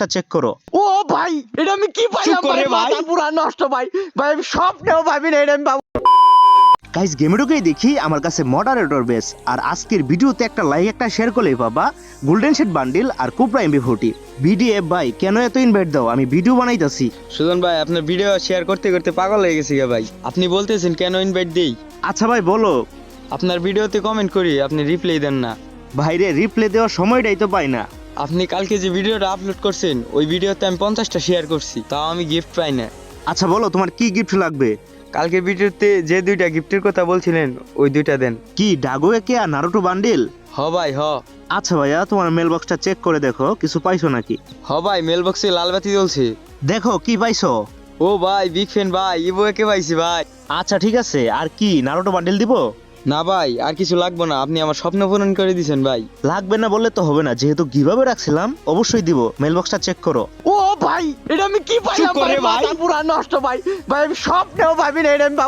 বক্সটা চেক করো। ও ভাই এটা আমি কি পাইলাম ভাই। মাথা পুরা নষ্ট ভাই। ভাই আমি স্বপ্নেও ভাবি না এটা আমি গাইস গেমে ঢুকেই দেখি আমার কাছে মডারেটর বেস আর আজকের ভিডিওতে একটা লাইক একটা শেয়ার করলেই বাবা গোল্ডেন শেড বান্ডিল আর কুপরা এমবি ফোর্টি ভিডিএফ ভাই কেন এত ইনভাইট দাও? আমি ভিডিও বানাইতাছি। সুজন ভাই আপনার ভিডিও শেয়ার করতে করতে পাগল হয়ে গেছি ভাই। আপনি বলতেছেন কেন ইনভাইট দেই? আচ্ছা ভাই বলো। আপনার ভিডিওতে কমেন্ট করি আপনি রিপ্লাই দেন না। ভাইরে রিপ্লে দেওয়ার সময়টাই তো পাই না। আপনি কালকে যে ভিডিওটা আপলোড করছেন ওই ভিডিওতে আমি পঞ্চাশটা শেয়ার করছি তাও আমি গিফট পাই না। আচ্ছা বলো তোমার কি গিফট লাগবে? কালকে ভিডিওতে যে দুইটা গিফটের কথা বলছিলেন ওই দুইটা দেন। কি ডাগো একে আর নারুটো বান্ডিল হ ভাই হ। আচ্ছা ভাইয়া তোমার মেল বক্সটা চেক করে দেখো কিছু পাইছো নাকি? হ ভাই মেল বক্সে লাল বাতি জ্বলছে। দেখো কি পাইছো? ও ভাই বিগ ফ্যান ভাই ইবো একে পাইছি ভাই। আচ্ছা ঠিক আছে আর কি নারুটো বান্ডিল দিব? না ভাই আর কিছু লাগবে না। আপনি আমার স্বপ্ন পূরণ করে দিছেন ভাই। লাগবে না বললে তো হবে না। যেহেতু কীভাবে রাখছিলাম অবশ্যই দিব। মেলবক্সটা চেক করো। ও ভাই এটা আমি কি পাইলাম করে ভাই। মাথা পুরা নষ্ট ভাই। ভাই আমি স্বপ্নেও ভাবি না এটা আমি